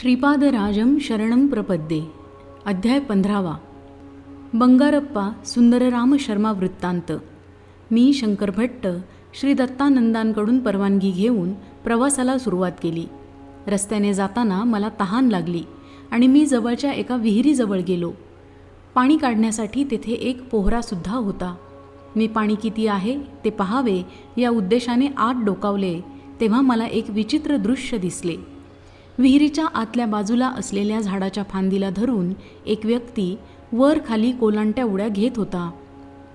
श्रीपादराजं शरणं प्रपद्ये। अध्याय पंधरावा। बंगारप्पा सुंदरराम शर्मा वृत्तांत मी शंकर भट्ट श्री दत्तानंदांकडून परवानगी घेऊन प्रवासाला सुरुवात केली. रस्त्याने जाताना मला तहान लागली आणि मी जवळच्या एका विहिरीजवळ गेलो. पाणी काढण्यासाठी तेथे एक पोहरासुद्धा होता. मी पाणी किती आहे ते पाहावे या उद्देशाने आत डोकावले तेव्हा मला एक विचित्र दृश्य दिसले. विहिरीच्या आतल्या बाजूला असलेल्या झाडाच्या फांदीला धरून एक व्यक्ती वर खाली कोलांट्या उड्या घेत होता.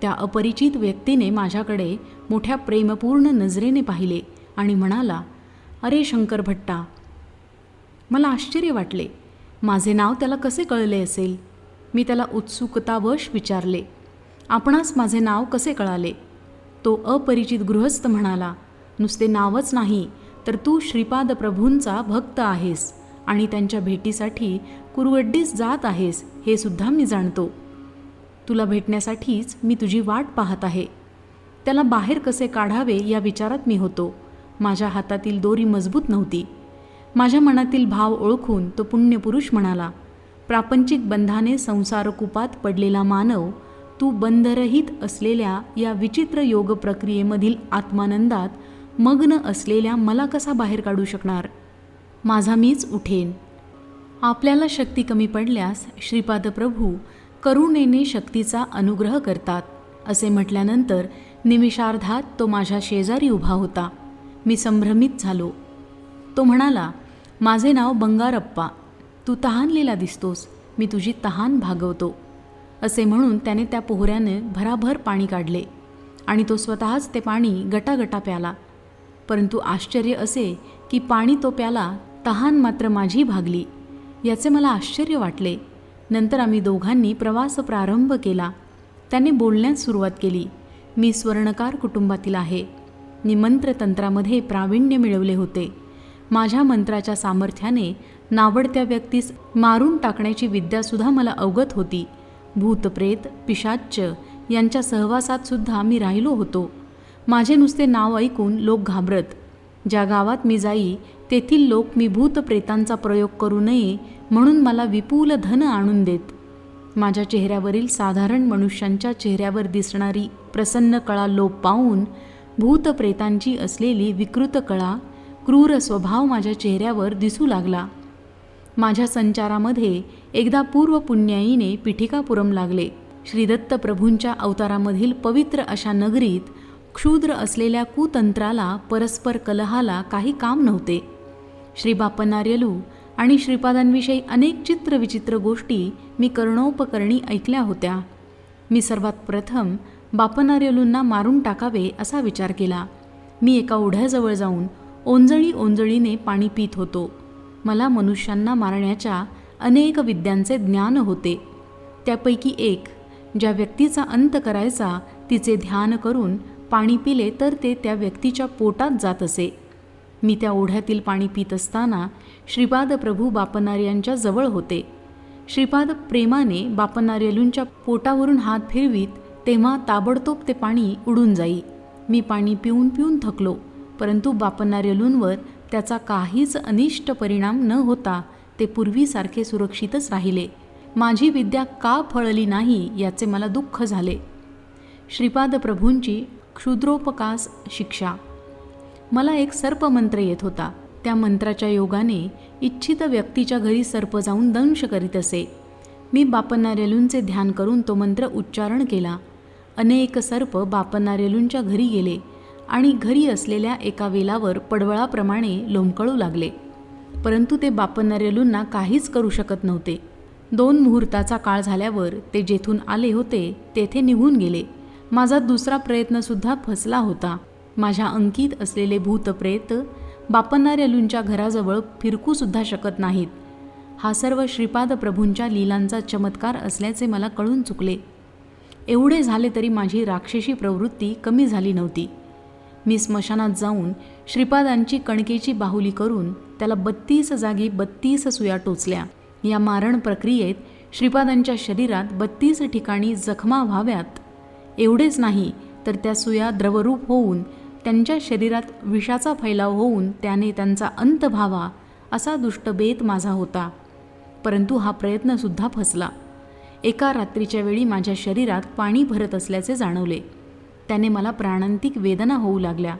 त्या अपरिचित व्यक्तीने माझ्याकडे मोठ्या प्रेमपूर्ण नजरेने पाहिले आणि म्हणाला अरे शंकर भट्टा मला आश्चर्य वाटले. माझे नाव त्याला कसे कळले असेल? मी त्याला उत्सुकतावश विचारले. आपणास माझे नाव कसे कळाले? तो अपरिचित गृहस्थ म्हणाला नुसते नावच नाही तर तू श्रीपाद प्रभूंचा भक्त आहेस आणि त्यांच्या भेटीसाठी कुरवड्डीस जात आहेस हे सुद्धा मी जाणतो. तुला भेटण्यासाठीच मी तुझी वाट पाहत आहे. त्याला बाहेर कसे काढावे या विचारात मी होतो. माझ्या हातातील दोरी मजबूत नव्हती. माझ्या मनातील भाव ओळखून तो पुण्यपुरुष म्हणाला प्रापंचिक बंधाने संसारकुपात पडलेला मानव तू बंधरहित असलेल्या या विचित्र योग प्रक्रियेमधील आत्मानंदात मग्न असलेल्या मला कसा बाहेर काढू शकणार? माझा मीच उठेन. आपल्याला शक्ती कमी पडल्यास श्रीपाद प्रभू करुणेने शक्तीचा अनुग्रह करतात असे म्हटल्यानंतर निमिषार्धात तो माझ्या शेजारी उभा होता. मी संभ्रमित झालो. तो म्हणाला माझे नाव बंगारप्पा. तू तहानलेला दिसतोस. मी तुझी तहान भागवतो. असे म्हणून त्याने त्या पोहऱ्याने भराभर पाणी काढले आणि तो स्वतःच ते पाणी गटागटा प्याला. परंतु आश्चर्य असे की पाणी तो प्याला तहान मात्र माझी भागली. याचे मला आश्चर्य वाटले. नंतर आम्ही दोघांनी प्रवास प्रारंभ केला. त्याने बोलण्यास सुरुवात केली. मी स्वर्णकार कुटुंबातील आहे. मी मंत्रतंत्रामध्ये प्रावीण्य मिळवले होते. माझ्या मंत्राच्या सामर्थ्याने नावडत्या व्यक्तीस मारून टाकण्याची विद्यासुद्धा मला अवगत होती. भूतप्रेत पिशाच्च यांच्या सहवासातसुद्धा मी राहिलो होतो. माझे नुसते नाव ऐकून लोक घाबरत. ज्या गावात मी जाई तेथील लोक मी भूतप्रेतांचा प्रयोग करू नये म्हणून मला विपुल धन आणून देत. माझ्या चेहऱ्यावरील साधारण मनुष्यांच्या चेहऱ्यावर दिसणारी प्रसन्न कळा लोप पाहून भूतप्रेतांची असलेली विकृत कळा क्रूर स्वभाव माझ्या चेहऱ्यावर दिसू लागला. माझ्या संचारामध्ये एकदा पूर्व पुण्याईने पिठिकापुरम लागले. श्रीदत्त प्रभूंच्या अवतारामधील पवित्र अशा नगरीत क्षुद्र असलेल्या कुतंत्राला परस्पर कलहाला काही काम नव्हते. श्री बापनार्यलू आणि श्रीपादांविषयी अनेक चित्रविचित्र गोष्टी मी कर्णोपकरणी ऐकल्या होत्या. मी सर्वात प्रथम बापनार्यलूंना मारून टाकावे असा विचार केला. मी एका ओढ्याजवळ जाऊन ओंजळी ओंजळीने पाणी पित होतो. मला मनुष्यांना मारण्याच्या अनेक विद्यांचे ज्ञान होते. त्यापैकी एक ज्या व्यक्तीचा अंत करायचा तिचे ध्यान करून पाणी पिले तर ते त्या व्यक्तीच्या पोटात जात असे. मी त्या ओढ्यातील पाणी पित असताना श्रीपाद प्रभू बापनार्यांच्या जवळ होते. श्रीपाद प्रेमाने बापनार्यलूंच्या पोटावरून हात फिरवीत तेव्हा ताबडतोब ते पाणी उडून जाई. मी पाणी पिऊन पिऊन थकलो परंतु बापनार्यलूंवर त्याचा काहीच अनिष्ट परिणाम न होता ते पूर्वीसारखे सुरक्षितच राहिले. माझी विद्या का फळली नाही याचे मला दुःख झाले. श्रीपाद प्रभूंची क्षुद्रोपकास शिक्षा. मला एक सर्पमंत्र येत होता. त्या मंत्राच्या योगाने इच्छित व्यक्तीच्या घरी सर्प जाऊन दंश करीत असे. मी बापनारेलूंचे ध्यान करून तो मंत्र उच्चारण केला. अनेक सर्प बापनारेलूंच्या घरी गेले आणि घरी असलेल्या एका वेलावर पडवळाप्रमाणे लोंबकळू लागले. परंतु ते बापनारेलूंना काहीच करू शकत नव्हते. दोन मुहूर्ताचा काळ झाल्यावर ते जेथून आले होते तेथे निघून गेले. माझा दुसरा प्रयत्नसुद्धा फसला होता. माझ्या अंकित असलेले भूतप्रेत बापनार्यलूंच्या घराजवळ फिरकूसुद्धा शकत नाहीत. हा सर्व श्रीपाद प्रभूंच्या लीलांचा चमत्कार असल्याचे मला कळून चुकले. एवढे झाले तरी माझी राक्षसी प्रवृत्ती कमी झाली नव्हती. मी स्मशानात जाऊन श्रीपादांची कणकेची बाहुली करून त्याला बत्तीस जागी बत्तीस सुया टोचल्या. या मारण प्रक्रियेत श्रीपादांच्या शरीरात बत्तीस ठिकाणी जखमा व्हाव्यात. एवढेच नाही तर त्या सुया द्रवरूप होऊन त्यांच्या शरीरात विषाचा फैलाव होऊन त्याने त्यांचा अंत व्हावा असा दुष्टबेत माझा होता. परंतु हा प्रयत्नसुद्धा फसला. एका रात्रीच्या वेळी माझ्या शरीरात पाणी भरत असल्याचे जाणवले. त्याने मला प्राणांतिक वेदना होऊ लागल्या.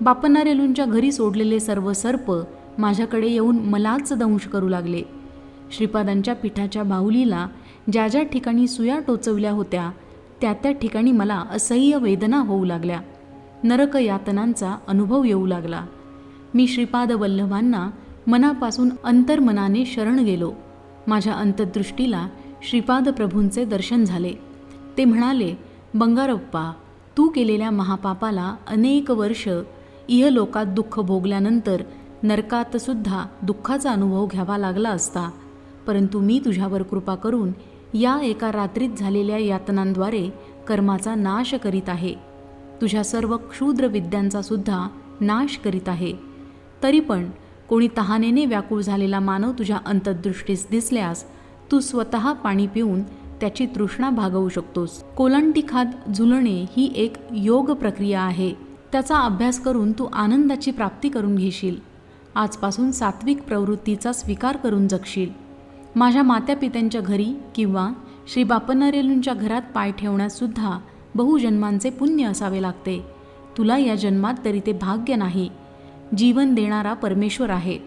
बापन्नारेलूंच्या घरी सोडलेले सर्व सर्प माझ्याकडे येऊन मलाच दंश करू लागले. श्रीपादांच्या पिठाच्या बाहुलीला ज्या ज्या ठिकाणी सुया टोचवल्या होत्या त्या त्या ठिकाणी मला असह्य वेदना होऊ लागल्या. नरक यातनांचा अनुभव येऊ लागला. मी श्रीपाद वल्लभांना मनापासून अंतर्मनाने शरण गेलो. माझ्या अंतर्दृष्टीला श्रीपाद प्रभूंचे दर्शन झाले. ते म्हणाले बंगारप्पा तू केलेल्या महापापाला अनेक वर्ष इहलोकात दुःख भोगल्यानंतर नरकातसुद्धा दुःखाचा अनुभव घ्यावा लागला असता. परंतु मी तुझ्यावर कृपा करून या एका रात्रीत झालेल्या यातनांद्वारे कर्माचा नाश करीत आहे. तुझ्या सर्व क्षुद्र विद्यांचा सुद्धा नाश करीत आहे. तरी पण कोणी तहानेने व्याकुळ झालेला मानव तुझ्या अंतर्दृष्टीस दिसल्यास तू स्वतः पाणी पिऊन त्याची तृष्णा भागवू शकतोस. कोलांटी खात झुलणे ही एक योग प्रक्रिया आहे. त्याचा अभ्यास करून तू आनंदाची प्राप्ती करून घेशील. आजपासून सात्विक प्रवृत्तीचा स्वीकार करून जगशील. माझ्या मात्यापित्यांच्या घरी किंवा श्री बापन्नारेलूंच्या घरात पाय ठेवण्याससुद्धा बहुजन्मांचे पुण्य असावे लागते. तुला या जन्मात तरी ते भाग्य नाही. जीवन देणारा परमेश्वर आहे.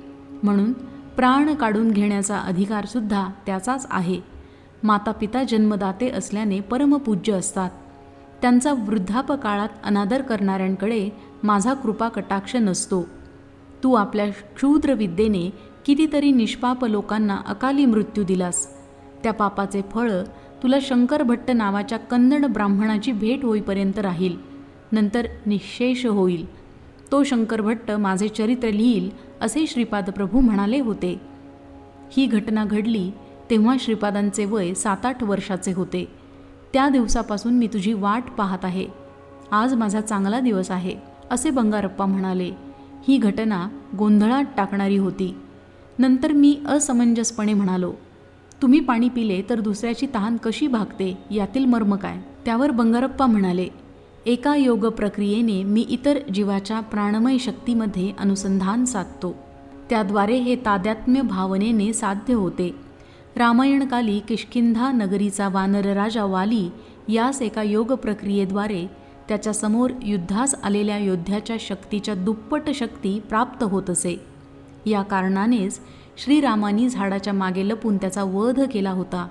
म्हणून प्राण काढून घेण्याचा अधिकारसुद्धा त्याचाच आहे. मातापिता जन्मदाते असल्याने परमपूज्य असतात. त्यांचा वृद्धापकाळात अनादर करणाऱ्यांकडे माझा कृपा कटाक्ष नसतो. तू आपल्या क्षुद्र विद्येने कितीतरी निष्पाप लोकांना अकाली मृत्यू दिलास. त्या पापाचे फळ तुला शंकर भट्ट नावाच्या कन्नड ब्राह्मणाची भेट होईपर्यंत राहील. नंतर निशेष होईल. तो शंकर भट्ट माझे चरित्र लिहील असे श्रीपाद प्रभू म्हणाले होते. ही घटना घडली तेव्हा श्रीपादांचे वय सात आठ वर्षाचे होते. त्या दिवसापासून मी तुझी वाट पाहत आहे. आज माझा चांगला दिवस आहे असे बंगारप्पा म्हणाले. ही घटना गोंधळात टाकणारी होती. नंतर मी असमंजसपणे म्हणालो तुम्ही पाणी पिले तर दुसऱ्याची तहान कशी भागते? यातील मर्म काय? त्यावर बंगारप्पा म्हणाले एका योग प्रक्रियेने मी इतर जीवाच्या प्राणमय शक्तीमध्ये अनुसंधान साधतो. त्याद्वारे हे तादात्म्य भावनेने साध्य होते. रामायणकाली किष्किंधा नगरीचा वानरराजा वाली यास एका योग प्रक्रियेद्वारे त्याच्यासमोर युद्धास आलेल्या योद्ध्याच्या शक्तीच्या दुप्पट शक्ती प्राप्त होत असे. या कारणानेच श्रीरामानी झाडाच्या मागे लपून त्याचा वध केला होता.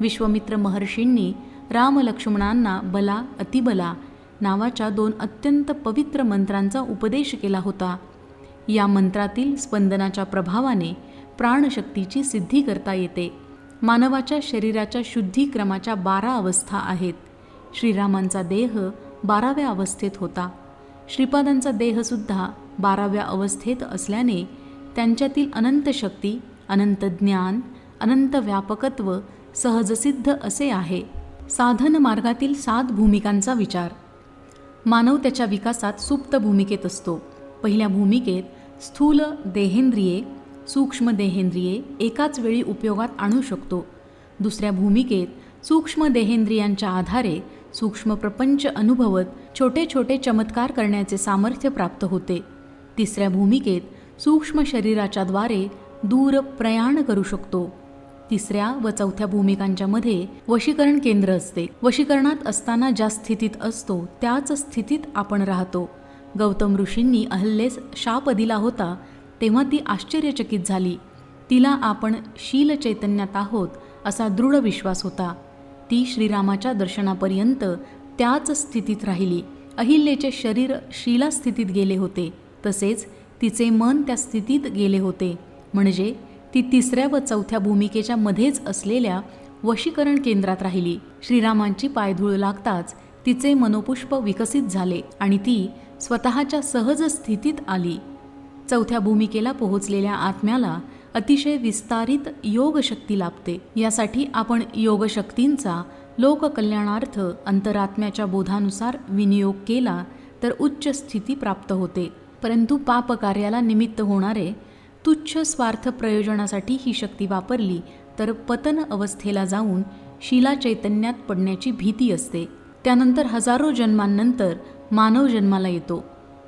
विश्वमित्र महर्षींनी रामलक्ष्मणांना बला अतिबला नावाच्या दोन अत्यंत पवित्र मंत्रांचा उपदेश केला होता. या मंत्रातील स्पंदनाच्या प्रभावाने प्राणशक्तीची सिद्धी करता येते. मानवाच्या शरीराच्या शुद्धीक्रमाच्या बारा अवस्था आहेत. श्रीरामांचा देह बाराव्या अवस्थेत होता. श्रीपादांचा देहसुद्धा बाराव्या अवस्थेत असल्याने त्यांच्यातील अनंत शक्ती अनंत ज्ञान अनंत व्यापकत्व सहजसिद्ध असे आहे. साधन मार्गातील सात भूमिकांचा विचार. मानव त्याच्या विकासात सुप्त भूमिकेत असतो. पहिल्या भूमिकेत स्थूल देहेंद्रिये सूक्ष्म देहेंद्रिये एकाच वेळी उपयोगात आणू शकतो. दुसऱ्या भूमिकेत सूक्ष्म देहेंद्रियांच्या आधारे सूक्ष्म प्रपंच अनुभवत छोटे छोटे चमत्कार करण्याचे सामर्थ्य प्राप्त होते. तिसऱ्या भूमिकेत सूक्ष्म शरीराच्याद्वारे दूर प्रयाण करू शकतो. तिसऱ्या व चौथ्या भूमिकांच्या मध्ये वशीकरण केंद्र असते. वशीकरणात असताना ज्या स्थितीत असतो त्याच स्थितीत आपण राहतो. गौतम ऋषींनी अहल्लेस शाप दिला होता तेव्हा ती आश्चर्यचकित झाली. तिला आपण शील चैतन्यात आहोत असा दृढ विश्वास होता. ती श्रीरामाच्या दर्शनापर्यंत त्याच स्थितीत राहिली. अहिल्येचे शरीर शीला स्थितीत गेले होते. तसेच तिचे मन त्या स्थितीत गेले होते. म्हणजे ती तिसऱ्या व चौथ्या भूमिकेच्या मध्येच असलेल्या वशीकरण केंद्रात राहिली. श्रीरामांची पायधूळ लागताच तिचे मनोपुष्प विकसित झाले आणि ती स्वतःच्या सहज स्थितीत आली. चौथ्या भूमिकेला पोहोचलेल्या आत्म्याला अतिशय विस्तारित योगशक्ती लाभते. यासाठी आपण योगशक्तींचा लोककल्याणार्थ अंतरात्म्याच्या बोधानुसार विनियोग केला तर उच्च स्थिती प्राप्त होते. परंतु पापकार्याला निमित्त होणारे तुच्छ स्वार्थ प्रयोजनासाठी ही शक्ती वापरली तर पतन अवस्थेला जाऊन शिला चैतन्यात पडण्याची भीती असते. त्यानंतर हजारो जन्मांनंतर मानव जन्माला येतो.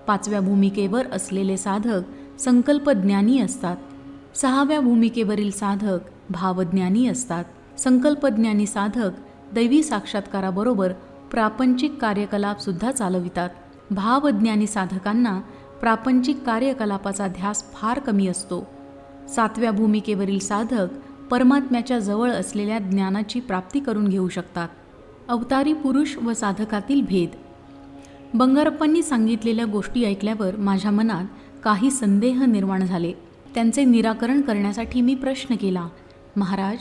पाचव्या भूमिकेवर असलेले साधक संकल्पज्ञानी असतात. सहाव्या भूमिकेवरील साधक भावज्ञानी असतात. संकल्पज्ञानी साधक दैवी साक्षात्काराबरोबर प्रापंचिक कार्यकलापसुद्धा चालवितात. भावज्ञानी साधकांना प्रापंचिक कार्यकलापाचा ध्यास फार कमी असतो. सातव्या भूमिकेवरील साधक परमात्म्याच्या जवळ असलेल्या ज्ञानाची प्राप्ती करून घेऊ शकतात. अवतारी पुरुष व साधकातील भेद. बंगारप्पांनी सांगितलेल्या गोष्टी ऐकल्यावर माझ्या मनात काही संदेह निर्माण झाले. त्यांचे निराकरण करण्यासाठी मी प्रश्न केला महाराज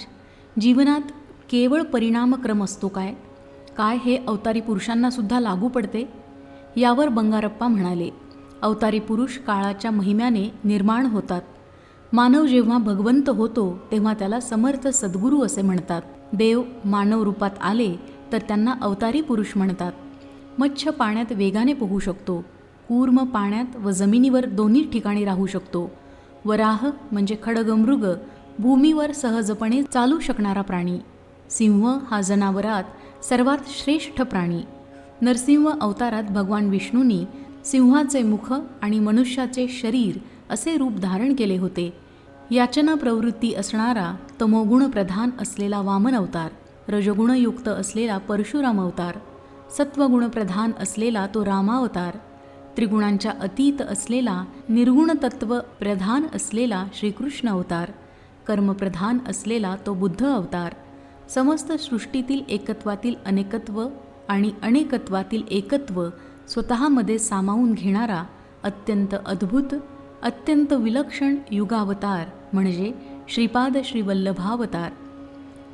जीवनात केवळ परिणामक्रम असतो काय? काय हे अवतारी पुरुषांनासुद्धा लागू पडते? यावर बंगारप्पा म्हणाले अवतारी पुरुष काळाच्या महिम्याने निर्माण होतात. मानव जेव्हा भगवंत होतो तेव्हा त्याला समर्थ सद्गुरू असे म्हणतात. देव मानव रूपात आले तर त्यांना अवतारी पुरुष म्हणतात. मच्छ पाण्यात वेगाने पोहू शकतो. कूर्म पाण्यात व जमिनीवर दोन्ही ठिकाणी राहू शकतो. वराह म्हणजे खडगमृग भूमीवर सहजपणे चालू शकणारा प्राणी. सिंह हा जनावरात सर्वात श्रेष्ठ प्राणी. नरसिंह अवतारात भगवान विष्णूंनी सिंहाचे मुख आणि मनुष्याचे शरीर असे रूप धारण केले होते. याचना प्रवृत्ती असणारा तमोगुण प्रधान असलेला वामन अवतार रजगुणयुक्त असलेला परशुराम अवतार सत्वगुण प्रधान असलेला तो रामावतार त्रिगुणांच्या अतीत असलेला निर्गुण तत्व प्रधान असलेला श्रीकृष्ण अवतार कर्मप्रधान असलेला तो बुद्ध अवतार समस्त सृष्टीतील एकत्वातील अनेकत्व आणि अनेकत्वातील एकत्व स्वतःमध्ये सामावून घेणारा अत्यंत अद्भुत अत्यंत विलक्षण युगावतार म्हणजे श्रीपाद श्रीवल्लभावतार.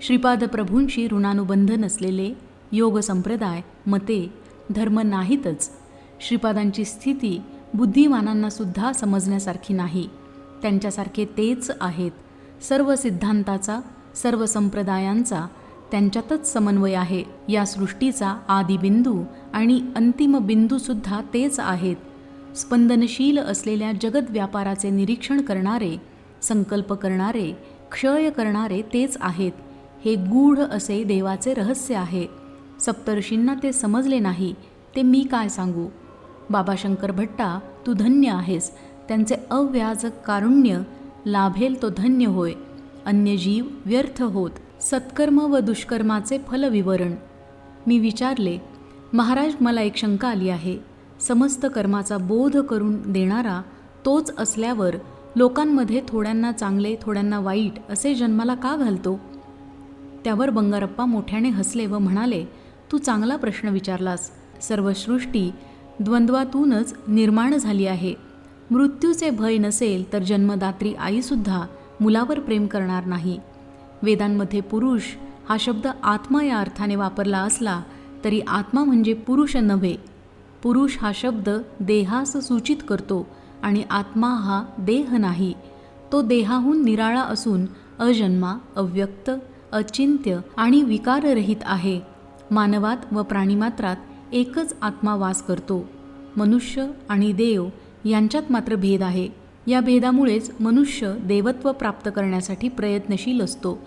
श्रीपाद प्रभूंशी ऋणानुबंध नसलेले योग संप्रदाय मते धर्म नाहीतच. श्रीपादांची स्थिती बुद्धिमानांनासुद्धा समजण्यासारखी नाही. त्यांच्यासारखे तेच आहेत सर्व सिद्धांताचा सर्व संप्रदायांचा त्यांच्यातच समन्वय आहे. या सृष्टीचा आदिबिंदू आणि अंतिम बिंदूसुद्धा तेच आहेत. स्पंदनशील असलेल्या जगत व्यापाराचे निरीक्षण करणारे संकल्प करणारे क्षय करणारे तेच आहेत. हे गूढ असे देवाचे रहस्य आहे. सप्तर्षींना ते समजले नाही. ते मी काय सांगू? बाबा शंकर भट्टा तू धन्य आहेस. त्यांचे अव्याज कारुण्य लाभेल तो धन्य होय. अन्य जीव व्यर्थ होत. सत्कर्म व दुष्कर्माचे फलविवरण. मी विचारले महाराज मला एक शंका आली आहे. समस्त कर्माचा बोध करून देणारा तोच असल्यावर लोकांमध्ये थोड्यांना चांगले थोड्यांना वाईट असे जन्माला का घालतो? त्यावर बंगारप्पा मोठ्याने हसले व म्हणाले तू चांगला प्रश्न विचारलास. सर्व सृष्टी द्वंद्वातूनच निर्माण झाली आहे. मृत्यूचे भय नसेल तर जन्मदात्री आईसुद्धा मुलावर प्रेम करणार नाही. वेदांमध्ये पुरुष हा शब्द आत्मा या अर्थाने वापरला असला तरी आत्मा म्हणजे पुरुष नव्हे. पुरुष हा शब्द देहास सूचित करतो आणि आत्मा हा देह नाही. तो देहाहून निराळा असून अजन्मा अव्यक्त अचिंत्य आणि विकाररहित आहे. मानवात व प्राणीमात्रात एकच आत्मा वास करतो. मनुष्य आणि देव यांच्यात मात्र भेद आहे. या भेदामुळेच मनुष्य देवत्व प्राप्त करण्यासाठी प्रयत्नशील असतो.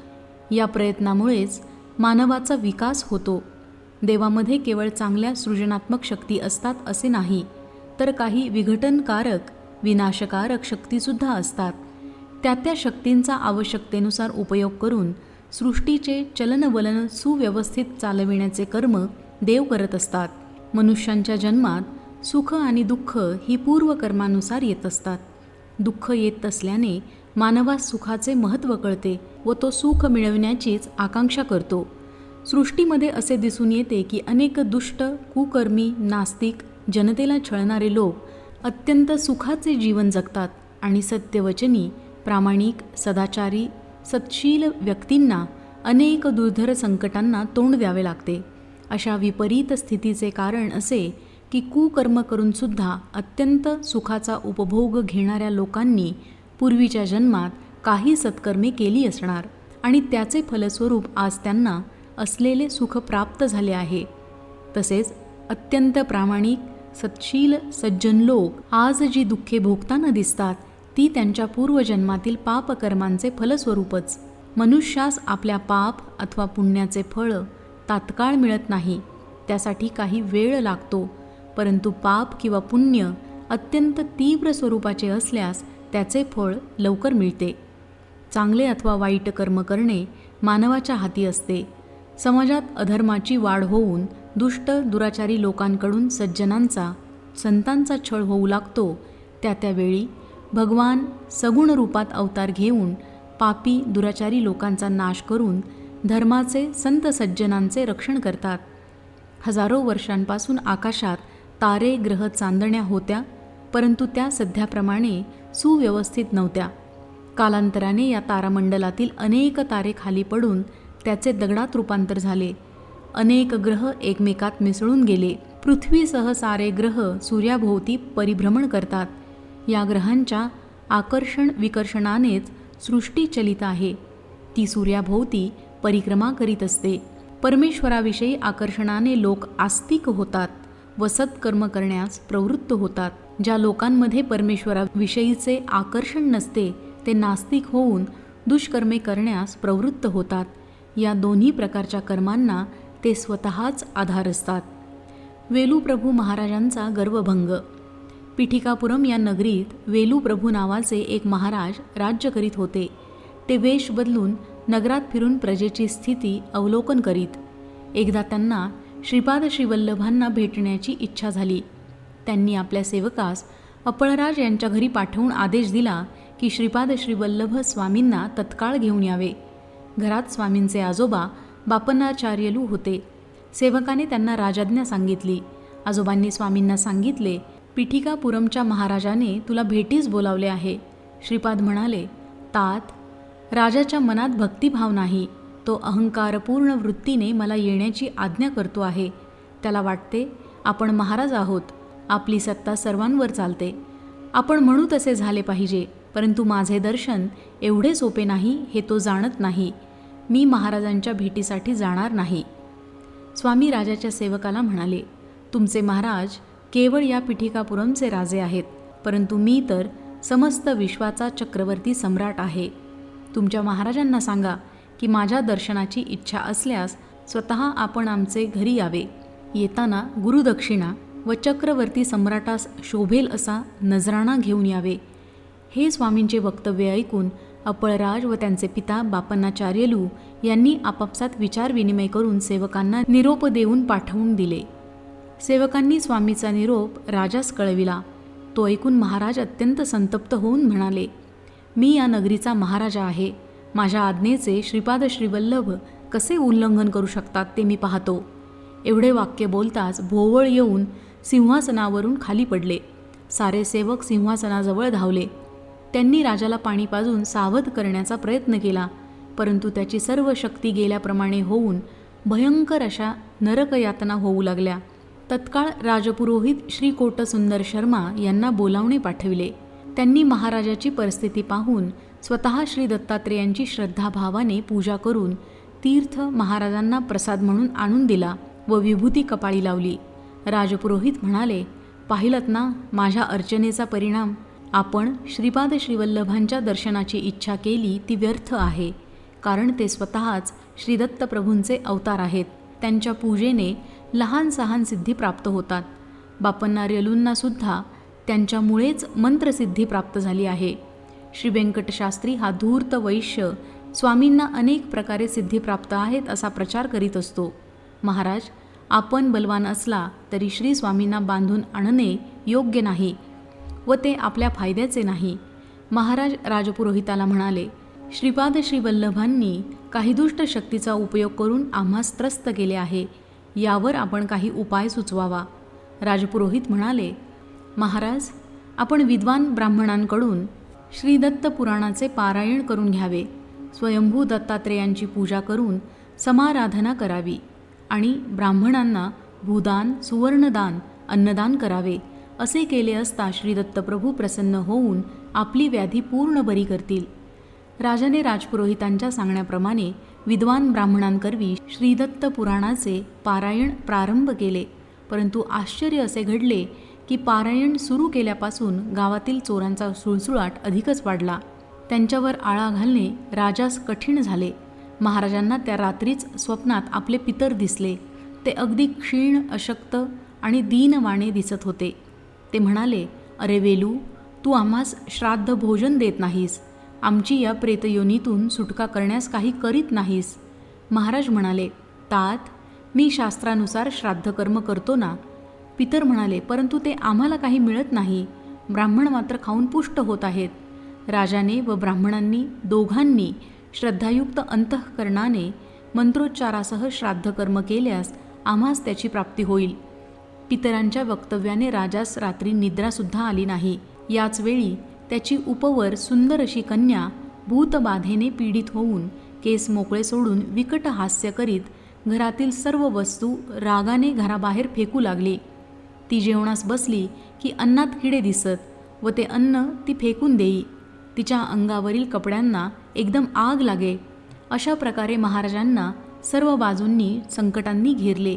या प्रयत्नामुळेच मानवाचा विकास होतो. देवामध्ये केवळ चांगल्या सृजनात्मक शक्ती असतात असे नाही तर काही विघटनकारक विनाशकारक शक्तीसुद्धा असतात. त्या त्या शक्तींचा आवश्यकतेनुसार उपयोग करून सृष्टीचे चलनवलन सुव्यवस्थित चालविण्याचे कर्म देव करत असतात. मनुष्यांच्या जन्मात सुख आणि दुःख ही पूर्वकर्मानुसार येत असतात. दुःख येत असल्याने मानवास सुखाचे महत्त्व कळते व तो सुख मिळवण्याचीच आकांक्षा करतो. सृष्टीमध्ये असे दिसून येते की अनेक दुष्ट कुकर्मी नास्तिक जनतेला छळणारे लोक अत्यंत सुखाचे जीवन जगतात आणि सत्यवचनी प्रामाणिक सदाचारी सत्शील व्यक्तींना अनेक दुर्धर संकटांना तोंड द्यावे लागते. अशा विपरीत स्थितीचे कारण असे की कुकर्म करूनसुद्धा अत्यंत सुखाचा उपभोग घेणाऱ्या लोकांनी पूर्वीच्या जन्मात काही सत्कर्मे केली असणार आणि त्याचे फलस्वरूप आज त्यांना असलेले सुख प्राप्त झाले आहे. तसेच अत्यंत प्रामाणिक सत्शील सज्जन लोक आज जी दुःखे भोगताना दिसतात ती त्यांच्या पूर्वजन्मातील पापकर्मांचे फलस्वरूपच. मनुष्यास आपल्या पाप अथवा पुण्याचे फळ तात्काळ मिळत नाही त्यासाठी काही वेळ लागतो परंतु पाप किंवा पुण्य अत्यंत तीव्र स्वरूपाचे असल्यास त्याचे फळ लवकर मिळते. चांगले अथवा वाईट कर्म करणे मानवाच्या हाती असते. समाजात अधर्माची वाढ होऊन दुष्ट दुराचारी लोकांकडून सज्जनांचा संतांचा छळ होऊ लागतो. त्या त्यावेळी भगवान सगुण रूपात अवतार घेऊन पापी दुराचारी लोकांचा नाश करून धर्माचे संत सज्जनांचे रक्षण करतात. हजारो वर्षांपासून आकाशात तारे ग्रह चांदण्या होत्या. परंतु त्या सध्याप्रमाणे सुव्यवस्थित नव्हत्या. कालांतराने या तारामंडलातील अनेक तारे खाली पडून त्याचे दगडात रूपांतर झाले. अनेक ग्रह एकमेकात मिसळून गेले. पृथ्वीसह सारे ग्रह सूर्याभोवती परिभ्रमण करतात. या ग्रहांच्या आकर्षण विकर्षणानेच सृष्टी चलित आहे. ती सूर्याभोवती परिक्रमा करीत असते. परमेश्वराविषयी आकर्षणाने लोक आस्तिक होतात. व सत्कर्म करण्यास प्रवृत्त होतात ज्या लोकांमध्ये परमेश्वराविषयीचे आकर्षण नसते ते नास्तिक होऊन दुष्कर्मे करण्यास प्रवृत्त होतात. या दोन्ही प्रकारच्या कर्मांना ते स्वतःच आधार असतात. वेलूप्रभू महाराजांचा गर्वभंग. पिठिकापुरम या नगरीत वेलूप्रभू नावाचे एक महाराज राज्य करीत होते. ते वेश बदलून नगरात फिरून प्रजेची स्थिती अवलोकन करीत. एकदा त्यांना श्रीपाद श्रीवल्लभांना भेटण्याची इच्छा झाली. त्यांनी आपल्या सेवकास अपळराज यांच्या घरी पाठवून आदेश दिला की श्रीपाद श्रीवल्लभ स्वामींना तत्काळ घेऊन यावे. घरात स्वामींचे आजोबा बापनाचार्यलू होते. सेवकाने त्यांना राजाज्ञा सांगितली. आजोबांनी स्वामींना सांगितले पिठिकापुरमच्या महाराजाने तुला भेटीस बोलावले आहे. श्रीपाद म्हणाले तात राजाच्या मनात भक्तिभाव नाही. तो अहंकारपूर्ण वृत्तीने मला येण्याची आज्ञा करतो आहे. त्याला वाटते आपण महाराज आहोत. आपली सत्ता सर्वांवर चालते. आपण म्हणू तसे झाले पाहिजे परंतु माझे दर्शन एवढे सोपे नाही हे तो जाणत नाही. मी महाराजांच्या भेटीसाठी जाणार नाही. स्वामी राजाच्या सेवकाला म्हणाले तुमचे महाराज केवळ या पिठिकापुरमचे राजे आहेत परंतु मी तर समस्त विश्वाचा चक्रवर्ती सम्राट आहे. तुमच्या महाराजांना सांगा की माझ्या दर्शनाची इच्छा असल्यास स्वतः आपण आमचे घरी यावे. येताना गुरुदक्षिणा व चक्रवर्ती सम्राटास शोभेल असा नजराणा घेऊन यावे. हे स्वामींचे वक्तव्य ऐकून अपळराज व त्यांचे पिता बापन्नाचार्यलू यांनी आपापसात विचारविनिमय करून सेवकांना निरोप देऊन पाठवून दिले. सेवकांनी स्वामीचा निरोप राजास कळविला. तो ऐकून महाराज अत्यंत संतप्त होऊन म्हणाले मी या नगरीचा महाराजा आहे. माझ्या आज्ञेचे श्रीपाद श्रीवल्लभ कसे उल्लंघन करू शकतात ते मी पाहतो. एवढे वाक्य बोलताच भोवळ येऊन सिंहासनावरून खाली पडले. सारे सेवक सिंहासनाजवळ धावले. त्यांनी राजाला पाणी पाजून सावध करण्याचा प्रयत्न केला परंतु त्याची सर्व शक्ती गेल्याप्रमाणे होऊन भयंकर अशा नरकयातना होऊ लागल्या. तत्काळ राजपुरोहित श्री कोटसुंदर शर्मा यांना बोलावणे पाठविले. त्यांनी महाराजाची परिस्थिती पाहून स्वतः श्री दत्तात्रेयांची श्रद्धाभावाने पूजा करून तीर्थ महाराजांना प्रसाद म्हणून आणून दिला व विभूती कपाळी लावली. राजपुरोहित म्हणाले पाहिलत ना माझ्या अर्चनेचा परिणाम. आपण श्रीपाद श्रीवल्लभांच्या दर्शनाची इच्छा केली ती व्यर्थ आहे. कारण ते स्वतःच श्रीदत्त प्रभूंचे अवतार आहेत. त्यांच्या पूजेने लहान सहान सिद्धी प्राप्त होतात. बापन्ना रेलूंनासुद्धा त्यांच्यामुळेच मंत्रसिद्धी प्राप्त झाली आहे. श्री व्यंकटशास्त्री हा धूर्त वैश्य स्वामींना अनेक प्रकारे सिद्धी प्राप्त आहेत असा प्रचार करीत असतो. महाराज आपण बलवान असला तरी श्री स्वामींना बांधून आणणे योग्य नाही व ते आपल्या फायद्याचे नाही. महाराज राजपुरोहिताला म्हणाले श्रीपाद श्रीवल्लभांनी काही दुष्ट शक्तीचा उपयोग करून आम्हास त्रस्त केले आहे. यावर आपण काही उपाय सुचवावा. राजपुरोहित म्हणाले महाराज आपण विद्वान ब्राह्मणांकडून श्रीदत्त पुराणाचे पारायण करून घ्यावे. स्वयंभू दत्तात्रेयांची पूजा करून समाराधना करावी आणि ब्राह्मणांना भूदान सुवर्णदान अन्नदान करावे असे केले असता श्रीदत्तप्रभू प्रसन्न होऊन आपली व्याधी पूर्ण बरी करतील. राजाने राजपुरोहितांच्या सांगण्याप्रमाणे विद्वान ब्राह्मणांकरवी श्रीदत्त पुराणाचे पारायण प्रारंभ केले. परंतु आश्चर्य असे घडले की पारायण सुरू केल्यापासून गावातील चोरांचा सुळसुळाट अधिकच वाढला. त्यांच्यावर आळा घालणे राजास कठीण झाले. महाराजांना त्या रात्रीच स्वप्नात आपले पितर दिसले. ते अगदी क्षीण अशक्त आणि दीनवाणे दिसत होते. ते म्हणाले अरे वेलू तू आम्हास श्राद्ध भोजन देत नाहीस. आमची या प्रेतयोनीतून सुटका करण्यास काही करीत नाहीस. महाराज म्हणाले तात मी शास्त्रानुसार श्राद्धकर्म करतो ना पितर म्हणाले परंतु ते आम्हाला काही मिळत नाही. ब्राह्मण मात्र खाऊन पुष्ट होत आहेत. राजाने व ब्राह्मणांनी दोघांनी श्रद्धायुक्त अंतःकरणाने मंत्रोच्चारासह श्राद्धकर्म केल्यास आम्हास त्याची प्राप्ती होईल. पितरांच्या वक्तव्याने राजास रात्री निद्रासुद्धा आली नाही. याच वेळी त्याची उपवर सुंदर अशी कन्या भूतबाधेने पीडित होऊन केस मोकळे सोडून विकट हास्य करीत घरातील सर्व वस्तू रागाने घराबाहेर फेकू लागली. ती जेवणास बसली की अन्नात किडे दिसत व ते अन्न ती फेकून देई. तिच्या अंगावरील कपड्यांना एकदम आग लागे. अशा प्रकारे महाराजांना सर्व बाजूंनी संकटांनी घेरले.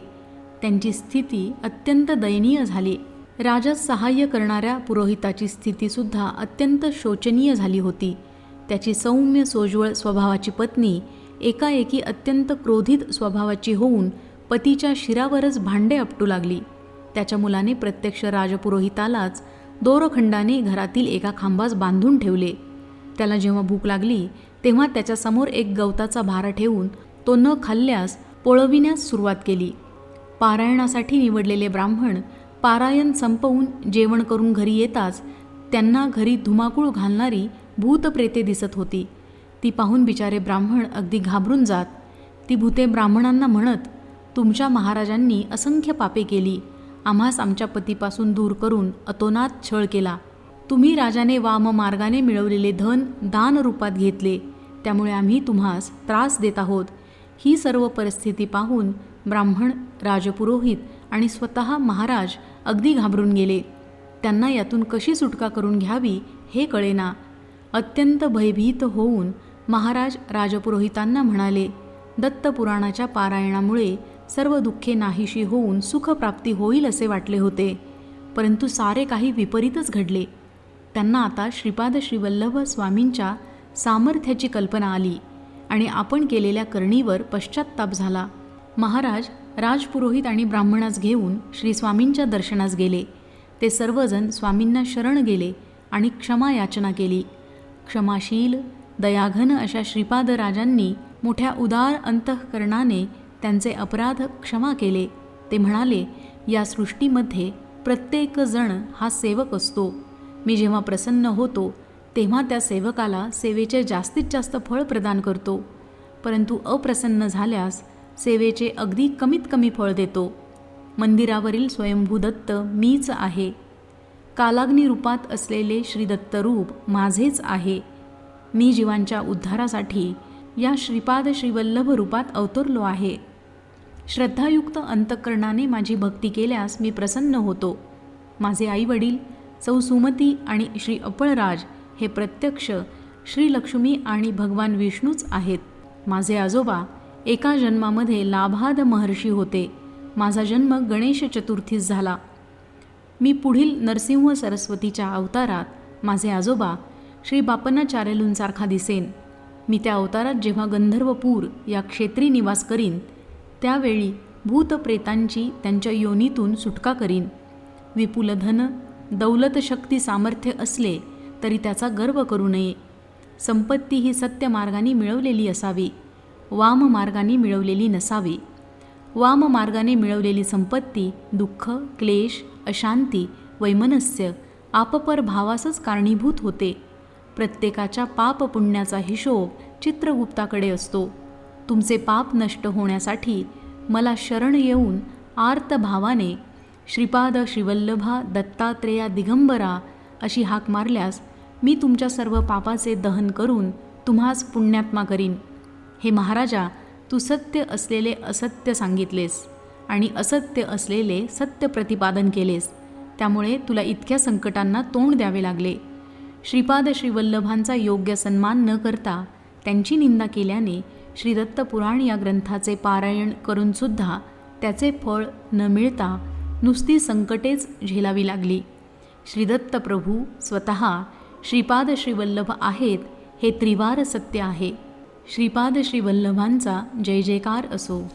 त्यांची स्थिती अत्यंत दयनीय झाली. राजास सहाय्य करणाऱ्या पुरोहिताची स्थितीसुद्धा अत्यंत शोचनीय झाली होती. त्याची सौम्य सोज्वळ स्वभावाची पत्नी एकाएकी अत्यंत क्रोधित स्वभावाची होऊन पतीच्या शिरावरच भांडे आपटू लागली. त्याच्या मुलाने प्रत्यक्ष राजपुरोहितालाच दोरखंडाने घरातील एका खांबास बांधून ठेवले. त्याला जेव्हा भूक लागली तेव्हा त्याच्यासमोर एक गवताचा भारा ठेवून तो न खाल्ल्यास पोळविण्यास सुरुवात केली. पारायणासाठी निवडलेले ब्राह्मण पारायण संपवून जेवण करून घरी येताच त्यांना घरी धुमाकूळ घालणारी भूतप्रेते दिसत होती. ती पाहून बिचारे ब्राह्मण अगदी घाबरून जात. ती भूते ब्राह्मणांना म्हणत तुमच्या महाराजांनी असंख्य पापे केली. आम्हास आमच्या पतीपासून दूर करून अतोनात छळ केला. तुम्ही राजाने वाम मार्गाने मिळवलेले धन दान रूपात घेतले. त्यामुळे आम्ही तुम्हास त्रास देत आहोत. ही सर्व परिस्थिती पाहून ब्राह्मण राजपुरोहित आणि स्वतः महाराज अगदी घाबरून गेले. त्यांना यातून कशी सुटका करून घ्यावी हे कळेना. अत्यंत भयभीत होऊन महाराज राजपुरोहितांना म्हणाले दत्तपुराणाच्या पारायणामुळे सर्व दुःखे नाहीशी होऊन सुखप्राप्ती होईल असे वाटले होते. परंतु सारे काही विपरीतच घडले. त्यांना आता श्रीपाद श्रीवल्लभ स्वामींच्या सामर्थ्याची कल्पना आली आणि आपण केलेल्या करणीवर पश्चात्ताप झाला. महाराज राजपुरोहित आणि ब्राह्मणास घेऊन श्री स्वामींच्या दर्शनास गेले. ते सर्वजण स्वामींना शरण गेले आणि क्षमा याचना केली. क्षमाशील दयाघन अशा श्रीपाद राजांनी मोठ्या उदार अंतःकरणाने त्यांचे अपराध क्षमा केले. ते म्हणाले या सृष्टीमध्ये प्रत्येकजण हा सेवक असतो. मी जेव्हा प्रसन्न होतो तेव्हा त्या सेवकाला सेवेचे जास्तीत जास्त फळ प्रदान करतो. परंतु अप्रसन्न झाल्यास सेवेचे अगदी कमीत कमी फळ देतो. मंदिरावरील स्वयंभू दत्त मीच आहे. कालाग्नी रूपात असलेले श्री दत्तरूप माझेच आहे. मी जीवांच्या उद्धारासाठी या श्रीपाद श्रीवल्लभ रूपात अवतरलो आहे. श्रद्धायुक्त अंतकरणाने माझी भक्ती केल्यास मी प्रसन्न होतो. माझे आईवडील सौ सुमती आणि श्री अपळराज हे प्रत्यक्ष श्री लक्ष्मी आणि भगवान विष्णूच आहेत. माझे आजोबा एका जन्मामध्ये लाभाद महर्षी होते. माझा जन्म गणेश चतुर्थीस झाला. मी पुढील नरसिंह सरस्वतीच्या अवतारात माझे आजोबा श्री बापनाचार्यलूंसारखा दिसेन. मी त्या अवतारात जेव्हा गंधर्वपूर या क्षेत्री निवास करीन त्यावेळी भूतप्रेतांची त्यांच्या योनीतून सुटका करीन. विपुल धन दौलत शक्ती सामर्थ्य असले तरी त्याचा गर्व करू नये. संपत्ती ही सत्य मार्गाने मिळवलेली असावी वाम मार्गाने मिळवलेली नसावी. वाम मार्गाने मिळवलेली संपत्ती दुःख क्लेश अशांती वैमनस्य आपपर भावासच कारणीभूत होते. प्रत्येकाच्या पाप पुण्याचा हिशोब चित्रगुप्ताकडे असतो. तुमचे पाप नष्ट होण्यासाठी मला शरण येऊन आर्त भावाने श्रीपाद श्रीवल्लभा दत्तात्रेया दिगंबरा अशी हाक मारल्यास मी तुमच्या सर्व पापाचे दहन करून तुम्हास पुण्यात्मा करीन. हे महाराजा तू सत्य असलेले असत्य सांगितलेस आणि असत्य असलेले सत्य प्रतिपादन केलेस. त्यामुळे तुला इतक्या संकटांना तोंड द्यावे लागले. श्रीपाद श्रीवल्लभांचा योग्य सन्मान न करता त्यांची निंदा केल्याने श्रीदत्त पुराण या ग्रंथाचे पारायण करूनसुद्धा त्याचे फळ न मिळता नुसती संकटेच झेलावी लागली. श्रीदत्त प्रभू स्वतः श्रीपाद श्रीवल्लभ आहेत हे त्रिवार सत्य आहे. श्रीपाद श्रीवल्लभांचा जय जयकार असो.